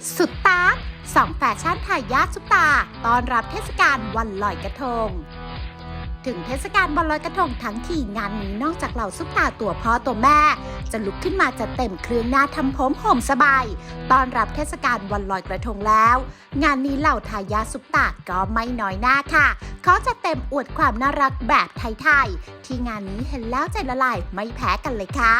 12แฟชั่นทายาทซุปตาตอนรับเทศกาลวันลอยกระทง ถึงเทศกาลวันลอยกระทงทั้งทีงานนี้นอกจากเหล่าซุปตาตัวพ่อตัวแม่ จะลุกขึ้นมาจัดเต็มเครื่องหน้าทำผมห่มสบายตอนรับเทศกาลวันลอยกระทงแล้ว งานนี้เหล่าทายาซุปตาก็ไม่น้อยหน้าค่ะเขาจะเต็มอวดความน่ารักแบบไทยๆที่งานนี้เห็นแล้วใจละลายไม่แพ้กันเลยค่ะ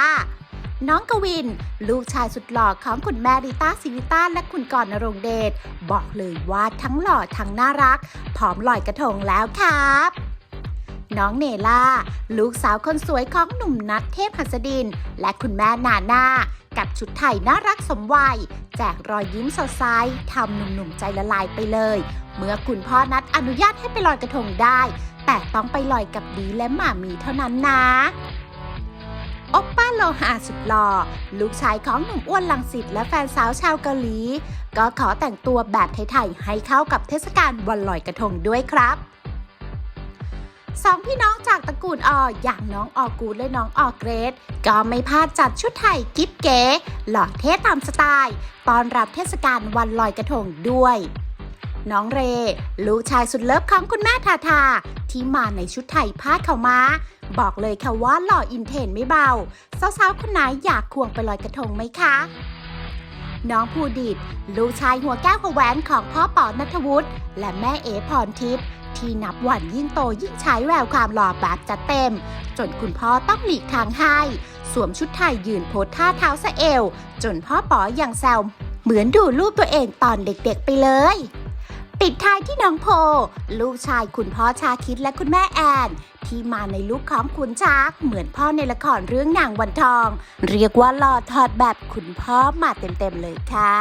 น้องกวิน ลูกชายสุดหล่อของคุณแม่ริต้าซิริต้าและคุณกรณ์นรงเดชบอกเลยว่าทั้งหล่อทั้งน่ารัก พร้อมลอยกระทงแล้วครับน้องเนล่า ลูกสาวคนสวยของหนุ่มนัทเทพหัสดิน และคุณแม่นาน่ากับชุดไทยน่ารักสมวัย แจกรอยยิ้มสดใสทำหนุ่มๆใจละลายไปเลย เมื่อคุณพ่อนัดอนุญาตให้ไปลอยกระทงได้ แต่ต้องไปลอยกับดีและหมามีเท่านั้นนะ โอปป้าโลหะสุดหล่อลูกชายของหนุ่มอ้วนลังสิตและแฟนสาวชาวเกาหลี ก็ขอแต่งตัวแบบไทยๆให้เข้ากับเทศกาลวันลอยกระทงด้วยครับสองพี่น้องจากตระกูลออย่างน้องออกูดและน้องออเกรด ก็ไม่พลาดจัดชุดไทยกิ๊บเก๋ หล่อเท่ตามสไตล์ตอนรับเทศกาลวันลอยกระทงด้วย น้องเร ลูกชายสุดเลิฟของคุณแม่ทาทา ที่มาในชุดไทยผ้าขาวม้า บอกเลยค่ะว่าหล่ออินเทรนด์ไม่เบา สาวๆคนไหนอยากควงไปลอยกระทงไหมคะ น้องภูดิต ลูกชายหัวแก้วหัวแหวนของพ่อป๋อนัทวุฒิและแม่เอพรทิพย์ที่นับวันยิ่งโตยิ่งใช้แววความหล่อแบบจัดเต็ม จนคุณพ่อต้องหลีกทางให้ สวมชุดไทยยืนโพสท่าเท้าสะเอว จนพ่อป๋ออย่างแซวเหมือนดูรูปตัวเองตอนเด็กๆไปเลย ปิดท้ายที่น้องโพ ลูกชายคุณพ่อชาคิดและคุณแม่แอน ที่มาในลุคของคุณชากเหมือนพ่อในละครเรื่องนางวันทอง เรียกว่าหล่อถอดแบบคุณพ่อมาเต็มๆเลยค่ะ